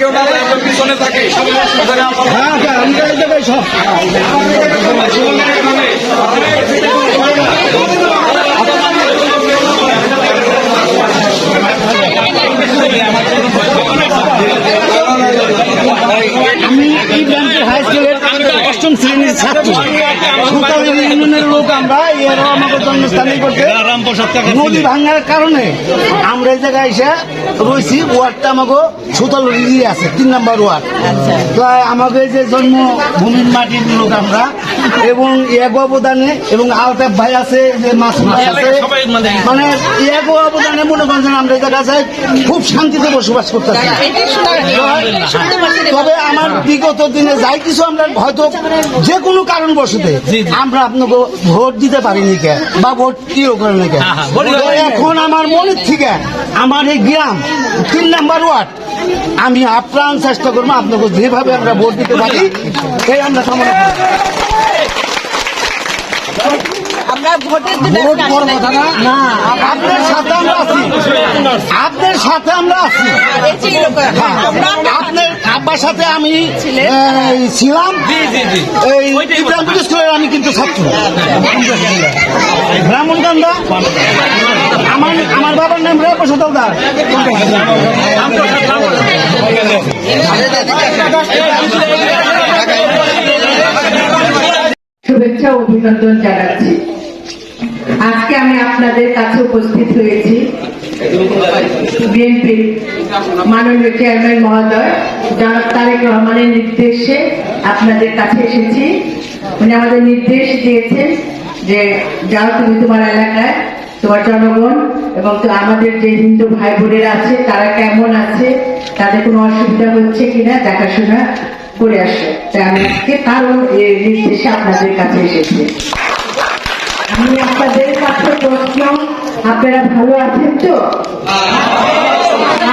কেউ না পিছনে থাকি আমি এই ব্রাঞ্চের হাই স্কুলের অষ্টম শ্রেণির ছাত্র। ইউনিয়নের লোক আমরা এরাও আমাকে জন্মস্থানে করতে নদী ভাঙার কারণে আমরা এই জায়গায় এসে রয়েছি ওয়ার্ডটা আমাকে সুতালি দিয়ে আছে তিন নাম্বার ওয়ার্ড। তাই আমাকে যে জন্মভূমির মাটির লোক আমরা এবং এক অবদানে এবং আলতাফ ভাই আছে যে মাছ ভাই আছে। মানে এক অবদানে মনে করেন আমরা এই জায়গায় খুব শান্তিতে বসবাস করতেছি। তবে আমার বিগত দিনে যাই কিছু আমরা হয়তো যে কোনো কারণ বসতে আমরা আপনাকে ভোট দিতে পারিনি কে? বা ভোট ইয়ে করেন কে? তো এখন আমার মনে থেকে আমার এই গ্রাম তিন নাম্বার ওয়ার্ড আমি আপ্রাণ চেষ্টা করব আপনাকে যেভাবে আমরা ভোট দিতে পারি সেই আমরা করি। আমরা ভোটের ভোট না আপনার সাথে আমরা আছি আপনার সাথে আমরা আছি হ্যাঁ, আপনার আব্বার সাথে আমি ছিলাম। এই ইব্রাহিম স্কুলের আমি কিন্তু ছাত্র। ব্রাহ্মণকান্দা। আমার আমার বাবার নাম রেপ সদলদার। শুভেচ্ছা ও অভিনন্দন জানাচ্ছি। আজকে আমি আপনাদের কাছে উপস্থিত হয়েছি বিএনপির মাননীয় চেয়ারম্যান মহোদয় জনাব তারেক রহমানের নির্দেশে আপনাদের কাছে এসেছি। উনি আমাদের নির্দেশ দিয়েছেন যে যাও তুমি তোমার এলাকায়, তোমার জনগণ এবং তো আমাদের যে হিন্দু ভাই বোনেরা আছে, তারা কেমন আছে, তাদের কোনো অসুবিধা হচ্ছে কিনা দেখাশোনা করে আসো। আমি আজকে তারও নির্দেশে আপনাদের কাছে এসেছি। আমি আপনাদের কাছে প্রশ্ন, আপনারা ভালো আছেন তো?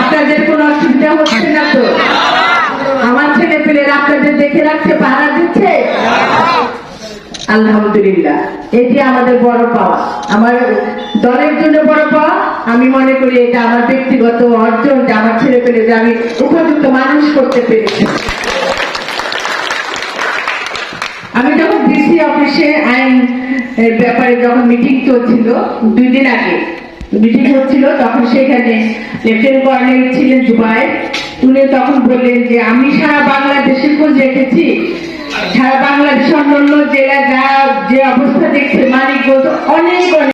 আপনাদের কোনো অসুবিধা হচ্ছে না তো? আমার ছেলে পেলেরা আপনাদের দেখে রাখছে পাহারা দিচ্ছে? আলহামদুলিল্লাহ। এটি আমাদের বড় পাওয়া। আমার দলের জন্য বড় পাওয়া। আমি মনে করি এটা আমার ব্যক্তিগত অর্জন যে আমার ছেলে পেলে যে আমি উপযুক্ত মানুষ করতে পেরেছি আমি যখন অফিসে আইন ব্যাপারে যখন মিটিং চলছিল, দুই দিন আগে মিটিং হচ্ছিল, তখন সেখানে লেফটেন্যান্ট কর্নেল ছিলেন জুবাই উনি তখন বললেন যে, আমি সারা বাংলাদেশে খোঁজ রেখেছি। সারা বাংলাদেশ অন্য অন্য জেলা যা, যে অবস্থা দেখছে, মানিকগঞ্জ অনেক অনেক